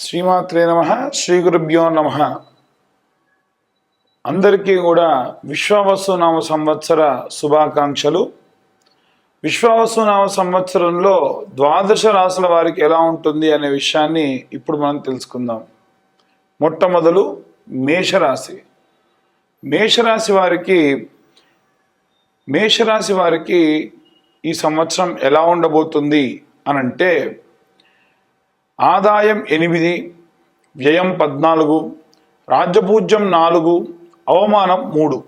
శ్రీమాత్రే నమ శ్రీ గురుభ్యో నమ. అందరికీ కూడా విశ్వావసునామ సంవత్సర శుభాకాంక్షలు. విశ్వావసునామ సంవత్సరంలో ద్వాదశ రాసుల వారికి ఎలా ఉంటుంది అనే విషయాన్ని ఇప్పుడు మనం తెలుసుకుందాం. మొట్టమొదలు మేషరాశి. మేషరాశి వారికి మేషరాశి వారికి ఈ సంవత్సరం ఎలా ఉండబోతుంది అనంటే అంటే ఆదాయం ఎనిమిది వ్యయం పద్నాలుగు రాజ్యపూజ్యం నాలుగు అవమానం మూడు.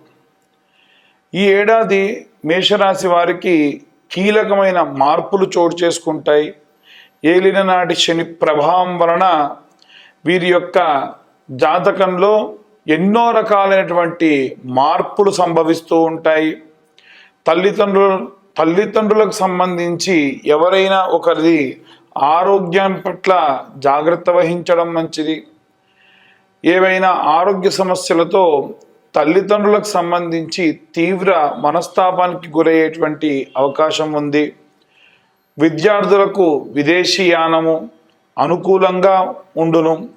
ఈ ఏడాది మేషరాశి వారికి కీలకమైన మార్పులు చోటు చేసుకుంటాయి. ఏలిన నాటి శని ప్రభావం వలన వీరి యొక్క జాతకంలో ఎన్నో రకాలైనటువంటి మార్పులు సంభవిస్తూ ఉంటాయి. తల్లిదండ్రులు తల్లిదండ్రులకు సంబంధించి ఎవరైనా ఒకరిది ఆరోగ్యం పట్ల జాగ్రత్త వహించడం మంచిది. ఏవైనా ఆరోగ్య సమస్యలతో తల్లిదండ్రులకు సంబంధించి తీవ్ర మనస్తాపానికి గురయ్యేటువంటి అవకాశం ఉంది. విద్యార్థులకు విదేశీ యానము అనుకూలంగా ఉండును.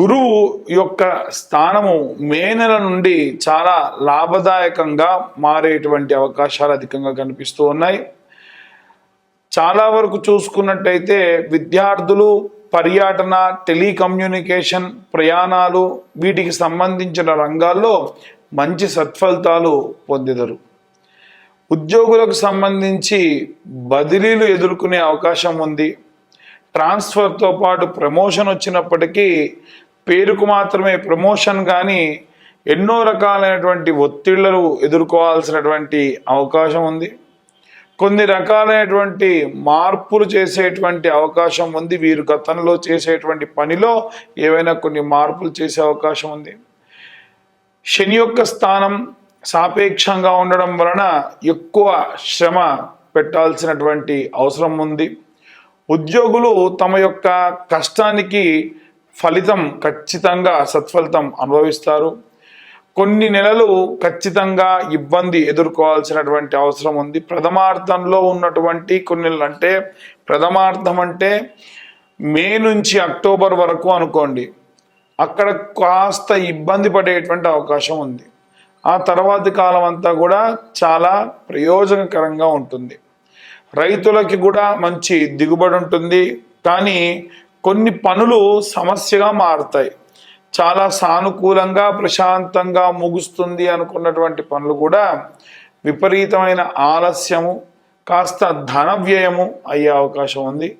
గురువు యొక్క స్థానము మే నెల నుండి చాలా లాభదాయకంగా మారేటువంటి అవకాశాలు అధికంగా కనిపిస్తూ ఉన్నాయి. చాలా వరకు చూసుకున్నట్టయితే విద్యార్థులు పర్యటన టెలికమ్యూనికేషన్ ప్రయాణాలు వీటికి సంబంధించిన రంగాల్లో మంచి సత్ఫలితాలు పొందెదరు. ఉద్యోగులకు సంబంధించి బదిలీలు ఎదుర్కొనే అవకాశం ఉంది. ట్రాన్స్ఫర్తో పాటు ప్రమోషన్ వచ్చినప్పటికీ పేరుకు మాత్రమే ప్రమోషన్ కానీ ఎన్నో రకాలైనటువంటి ఒత్తిళ్ళను ఎదుర్కోవాల్సినటువంటి అవకాశం ఉంది. కొన్ని రకాలైనటువంటి మార్పులు చేసేటువంటి అవకాశం ఉంది. వీరు గతంలో చేసేటువంటి పనిలో ఏవైనా కొన్ని మార్పులు చేసే అవకాశం ఉంది. శని యొక్క స్థానం సాపేక్షంగా ఉండడం వలన ఎక్కువ శ్రమ పెట్టాల్సినటువంటి అవసరం ఉంది. ఉద్యోగులు తమ యొక్క కష్టానికి ఫలితం ఖచ్చితంగా సత్ఫలితం అనుభవిస్తారు. కొన్ని నెలలు ఖచ్చితంగా ఇబ్బంది ఎదుర్కోవాల్సినటువంటి అవసరం ఉంది. ప్రథమార్థంలో ఉన్నటువంటి కొన్ని అంటే ప్రథమార్థం అంటే మే నుంచి అక్టోబర్ వరకు అనుకోండి. అక్కడ కాస్త ఇబ్బంది పడేటువంటి అవకాశం ఉంది. ఆ తర్వాతి కాలం అంతా కూడా చాలా ప్రయోజనకరంగా ఉంటుంది. రైతులకి కూడా మంచి దిగుబడి ఉంటుంది. కానీ కొన్ని పనులు సమస్యగా మారుతాయి. చాలా సానుకూలంగా ప్రశాంతంగా ముగుస్తుంది అనుకున్నటువంటి పనులు కూడా విపరీతమైన ఆలస్యము కాస్త ధన వ్యయము అయ్యే అవకాశం ఉంది.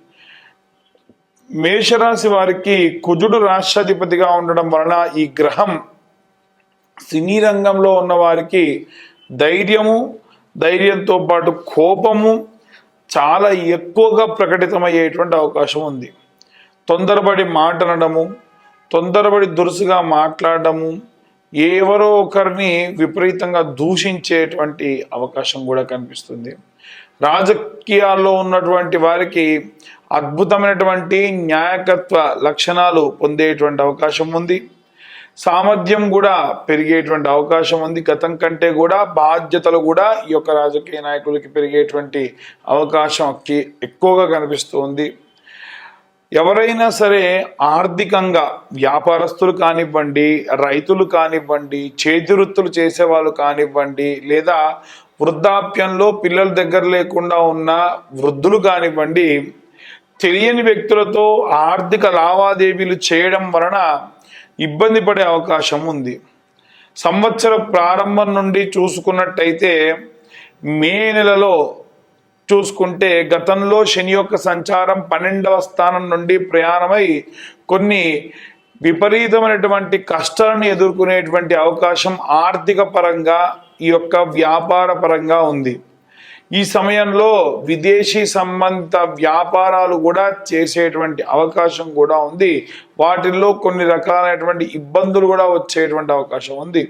మేషరాశి వారికి కుజుడు రాష్ట్రాధిపతిగా ఉండడం వలన ఈ గ్రహం సినీ రంగంలో ఉన్న వారికి ధైర్యము ధైర్యంతో పాటు కోపము చాలా ఎక్కువగా ప్రకటితమయ్యేటువంటి అవకాశం ఉంది. తొందరపడి మాట్లాడము తొందరపడి దురుసుగా మాట్లాడము. ఎవరో ఒకరిని విపరీతంగా దూషించేటువంటి అవకాశం కూడా కనిపిస్తుంది. రాజకీయాల్లో ఉన్నటువంటి వారికి అద్భుతమైనటువంటి న్యాయకత్వ లక్షణాలు పొందేటువంటి అవకాశం ఉంది. సామర్థ్యం కూడా పెరిగేటువంటి అవకాశం ఉంది. గతం కంటే కూడా బాధ్యతలు కూడా ఈ యొక్క రాజకీయ నాయకులకి పెరిగేటువంటి అవకాశం ఎక్కువగా కనిపిస్తుంది ఎవరైనా సరే ఆర్థికంగా వ్యాపారస్తులు కానివ్వండి రైతులు కానివ్వండి చేతి వృత్తులు చేసేవాళ్ళు కానివ్వండి లేదా వృద్ధాప్యంలో పిల్లల దగ్గర లేకుండా ఉన్న వృద్ధులు కానివ్వండి తెలియని వ్యక్తులతో ఆర్థిక లావాదేవీలు చేయడం వలన ఇబ్బంది పడే అవకాశం ఉంది. సంవత్సర ప్రారంభం నుండి చూసుకున్నట్టయితే మే నెలలో చూసుకుంటే గతంలో శని యొక్క సంచారం పన్నెండవ స్థానం నుండి ప్రయాణమై కొన్ని విపరీతమైనటువంటి కష్టాలను ఎదుర్కొనేటువంటి అవకాశం ఆర్థిక పరంగా ఈ యొక్క వ్యాపార పరంగా ఉంది. ఈ సమయంలో విదేశీ సంబంధిత వ్యాపారాలు కూడా చేసేటువంటి అవకాశం కూడా ఉంది. వాటిల్లో కొన్ని రకాలైనటువంటి ఇబ్బందులు కూడా వచ్చేటువంటి అవకాశం ఉంది.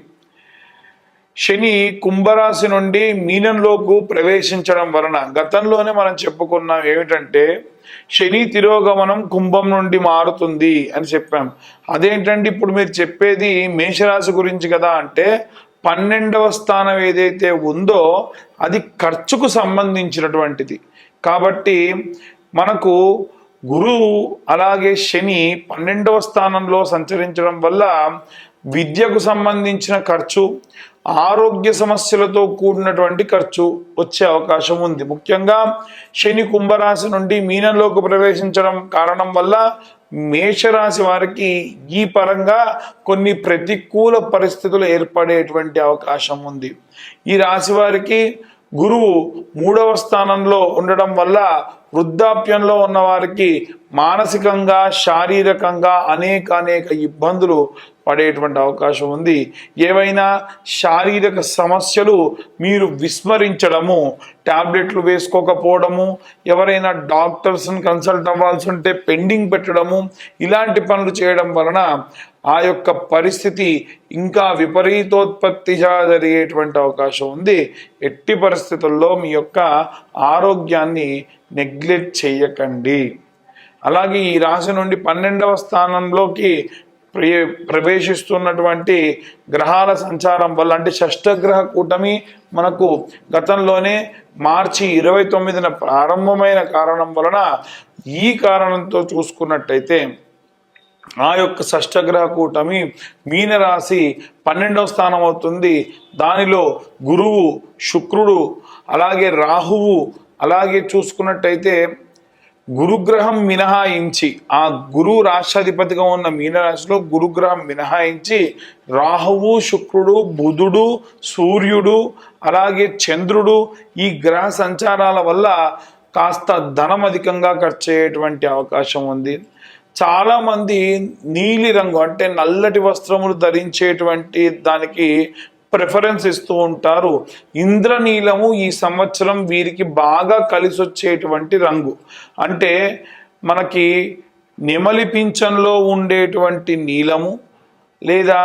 శని కుంభరాశి నుండి మీనంలోకి ప్రవేశించడం వలన గతంలోనే మనం చెప్పుకున్నాం ఏమిటంటే శని తిరోగమనం కుంభం నుండి మారుతుంది అని చెప్పాం. అదేంటంటే ఇప్పుడు మీరు చెప్పేది మేషరాశి గురించి కదా అంటే పన్నెండవ స్థానం ఏదైతే ఉందో అది ఖర్చుకు సంబంధించినటువంటిది. కాబట్టి మనకు గురువు అలాగే శని పన్నెండవ స్థానంలో సంచరించడం వల్ల విద్యకు సంబంధించిన ఖర్చు ఆరోగ్య సమస్యలతో కూడినటువంటి ఖర్చు వచ్చే అవకాశం ఉంది. ముఖ్యంగా శని కుంభరాశి నుండి మీనంలోకి ప్రవేశించడం కారణం వల్ల మేషరాశి వారికి ఈ పరంగా కొన్ని ప్రతికూల పరిస్థితులు ఏర్పడేటువంటి అవకాశం ఉంది. ఈ రాశి వారికి గురువు మూడవ స్థానంలో ఉండడం వల్ల వృద్ధాప్యంలో ఉన్న వారికి మానసికంగా శారీరకంగా అనేక అనేక ఇబ్బందులు పడేటువంటి అవకాశం ఉంది. ఏవైనా శారీరక సమస్యలు మీరు విస్మరించడము ట్యాబ్లెట్లు వేసుకోకపోవడము ఎవరైనా డాక్టర్స్ని కన్సల్ట్ అవ్వాల్సి ఉంటే పెండింగ్ పెట్టడము ఇలాంటి పనులు చేయడం వలన ఆ యొక్క పరిస్థితి ఇంకా విపరీతోత్పత్తిగా జరిగేటువంటి అవకాశం ఉంది. ఎట్టి పరిస్థితుల్లో మీ యొక్క ఆరోగ్యాన్ని నెగ్లెక్ట్ చేయకండి. అలాగే ఈ రాశి నుండి పన్నెండవ స్థానంలోకి ప్రవేశిస్తున్నటువంటి గ్రహాల సంచారం వల్ల అంటే షష్టగ్రహ కూటమి మనకు గతంలోనే మార్చి ఇరవై తొమ్మిదిన ప్రారంభమైన కారణం వలన ఈ కారణంతో చూసుకున్నట్టయితే ఆ యొక్క షష్టగ్రహ కూటమి మీనరాశి పన్నెండవ స్థానం అవుతుంది దానిలో గురువు శుక్రుడు అలాగే రాహువు అలాగే చూసుకున్నట్టయితే గురుగ్రహం మినహాయించి ఆ గురువు రాష్ట్రాధిపతిగా ఉన్న మీనరాశిలో గురుగ్రహం మినహాయించి రాహువు శుక్రుడు బుధుడు సూర్యుడు అలాగే చంద్రుడు ఈ గ్రహ సంచారాల వల్ల కాస్త ధనం అధికంగా ఖర్చు అయ్యేటువంటి అవకాశం ఉంది. చాలామంది నీలి రంగు అంటే నల్లటి వస్త్రములు ధరించేటువంటి దానికి ప్రిఫరెన్స్ ఇస్తూ ఉంటారు. ఇంద్రనీలము ఈ సంవత్సరం వీరికి బాగా కలిసి వచ్చేటువంటి రంగు. అంటే మనకి నెమలి పింఛన్లో ఉండేటువంటి నీలము లేదా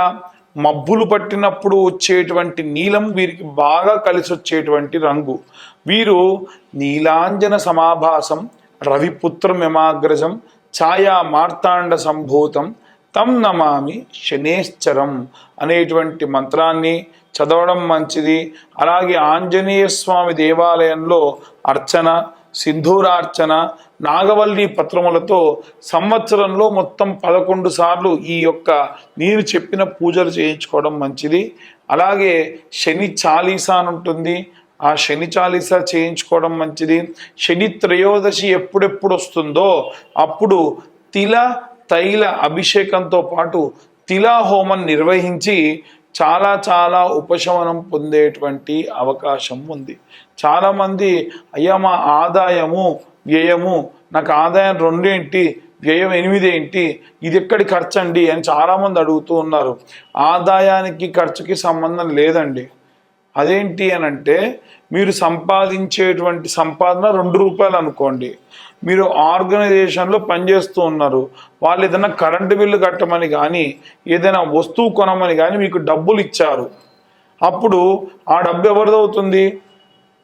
మబ్బులు పట్టినప్పుడు వచ్చేటువంటి నీలం వీరికి బాగా కలిసి వచ్చేటువంటి రంగు. వీరు నీలాంజన సమాభాసం రవిపుత్రమిమాగ్రజం ఛాయా మార్తాండ సంభూతం తం నమామి శనేశ్చరం అనేటువంటి మంత్రాన్ని చదవడం మంచిది. అలాగే ఆంజనేయ స్వామి దేవాలయంలో అర్చన సింధూరార్చన నాగవల్లి పత్రములతో సంవత్సరంలో మొత్తం పదకొండు సార్లు ఈ యొక్క నేను చెప్పిన పూజలు చేయించుకోవడం మంచిది. అలాగే శని చాలీసా అని ఉంటుంది. ఆ శని చాలీస చేయించుకోవడం మంచిది. శని త్రయోదశి ఎప్పుడెప్పుడు వస్తుందో అప్పుడు తిల తైల అభిషేకంతో పాటు తిలా హోమం నిర్వహించి చాలా చాలా ఉపశమనం పొందేటువంటి అవకాశం ఉంది. చాలామంది అయ్యా మా ఆదాయము వ్యయము నాకు ఆదాయం రెండేంటి వ్యయం ఎనిమిది ఏంటి ఇది ఎక్కడి ఖర్చు అండి అని చాలామంది అడుగుతూ ఉన్నారు. ఆదాయానికి ఖర్చుకి సంబంధం లేదండి. అదేంటి అని అంటే మీరు సంపాదించేటువంటి సంపాదన రెండు రూపాయలు అనుకోండి. మీరు ఆర్గనైజేషన్లో పనిచేస్తూ ఉన్నారు. వాళ్ళు ఏదైనా కరెంటు బిల్లు కట్టమని కానీ ఏదైనా వస్తువు కొనమని కానీ మీకు డబ్బులు ఇచ్చారు అప్పుడు ఆ డబ్బు ఎవరిది అవుతుంది?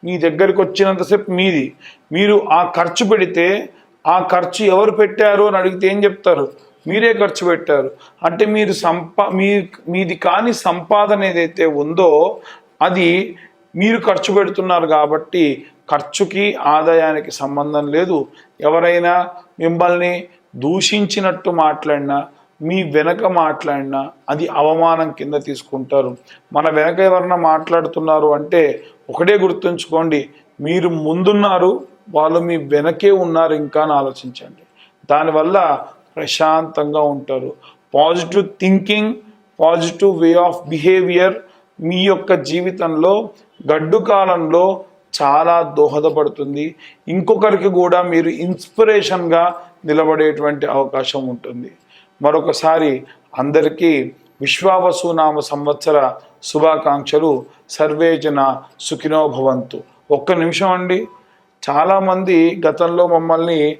మీ దగ్గరికి వచ్చినంతసేపు మీది. మీరు ఆ ఖర్చు పెడితే ఆ ఖర్చు ఎవరు పెట్టారు అని అడిగితే ఏం చెప్తారు? మీరే ఖర్చు పెట్టారు. అంటే మీరు సంపా మీ మీది కాని సంపాదన ఏదైతే ఉందో అది మీరు ఖర్చు పెడుతున్నారు కాబట్టి ఖర్చుకి ఆదాయానికి సంబంధం లేదు. ఎవరైనా మిమ్మల్ని దూషించినట్టు మాట్లాడినా మీ వెనక మాట్లాడినా అది అవమానం కింద తీసుకుంటారు. మన వెనక ఎవరన్నా మాట్లాడుతున్నారు అంటే ఒకటే గుర్తుంచుకోండి మీరు ముందున్నారు వాళ్ళు మీ వెనకే ఉన్నారు ఇంకా అని ఆలోచించండి. దానివల్ల ప్రశాంతంగా ఉంటారు. Positive thinking positive way of behaviour మీ యొక్క జీవితంలో గడ్డు కాలంలో చాలా దోహదపడుతుంది. ఇంకొకరికి కూడా మీరు ఇన్స్పిరేషన్గా నిలబడేటువంటి అవకాశం ఉంటుంది. మరొకసారి అందరికీ విశ్వావసునామ సంవత్సర శుభాకాంక్షలు. సర్వేజన సుఖినోభవంతు ఒక్క నిమిషం అండి. చాలామంది గతంలో మమ్మల్ని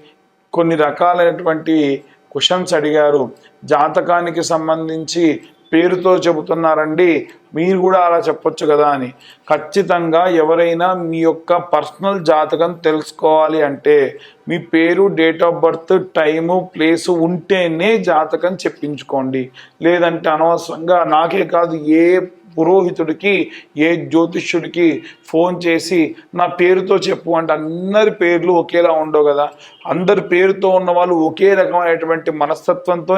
కొన్ని రకాలైనటువంటి క్వశ్చన్స్ అడిగారు. జాతకానికి సంబంధించి పేరుతో చెబుతున్నారండి మీరు కూడా అలా చెప్పొచ్చు కదా అని. ఖచ్చితంగా ఎవరైనా మీ యొక్క పర్సనల్ జాతకం తెలుసుకోవాలి అంటే మీ పేరు date of birth time place ఉంటేనే జాతకం చెప్పించుకోండి. లేదంటే అనవసరంగా నాకే కాదు ఏ పురోహితుడికి ఏ జ్యోతిష్యుడికి ఫోన్ చేసి నా పేరుతో చెప్పు అంటే అందరి పేర్లు ఒకేలా ఉండవు కదా. అందరి పేరుతో ఉన్న వాళ్ళు ఒకే రకమైనటువంటి మనస్తత్వంతో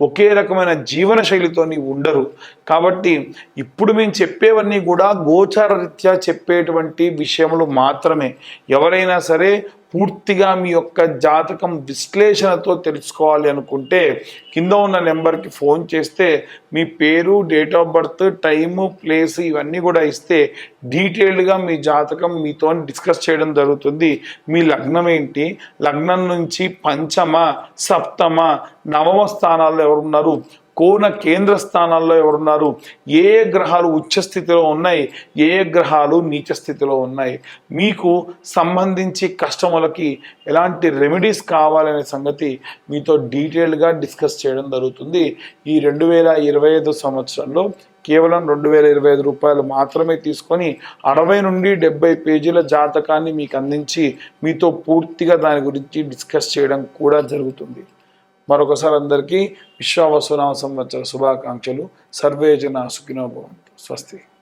ఒకే రకమైన జీవన శైలితోని ఉండరు. కాబట్టి ఇప్పుడు మేము చెప్పేవన్నీ కూడా గోచారరీత్యా చెప్పేటువంటి విషయములు మాత్రమే. ఎవరైనా సరే పూర్తిగా మీ యొక్క జాతకం విశ్లేషణతో తెలుసుకోవాలి అనుకుంటే కింద ఉన్న నెంబర్కి ఫోన్ చేస్తే మీ పేరు date of birth time place ఇవన్నీ కూడా ఇస్తే డీటెయిల్డ్గా మీ జాతకం మీతో డిస్కస్ చేయడం జరుగుతుంది. మీ లగ్నం ఏంటి? లగ్నం నుంచి పంచమ సప్తమ నవమ స్థానాల్లో ఎవరున్నారు? కోన కేంద్ర స్థానాల్లో ఎవరున్నారు? ఏ గ్రహాలు ఉచ్చ స్థితిలో ఉన్నాయి? ఏ గ్రహాలు నీచ స్థితిలో ఉన్నాయి? మీకు సంబంధించి కస్టమర్లకి ఎలాంటి రెమెడీస్ కావాలనే సంగతి మీతో డీటెయిల్గా డిస్కస్ చేయడం జరుగుతుంది. ఈ రెండు వేల ఇరవై ఐదు సంవత్సరంలో కేవలం రెండు వేల ఇరవై ఐదు రూపాయలు మాత్రమే తీసుకొని అరవై నుండి డెబ్బై పేజీల జాతకాన్ని మీకు అందించి మీతో పూర్తిగా దాని గురించి డిస్కస్ చేయడం కూడా జరుగుతుంది. మరొకసారి అందరికీ విశ్వావసునామ సంవత్సర శుభాకాంక్షలు. సర్వే జన సుఖినో స్వస్తి.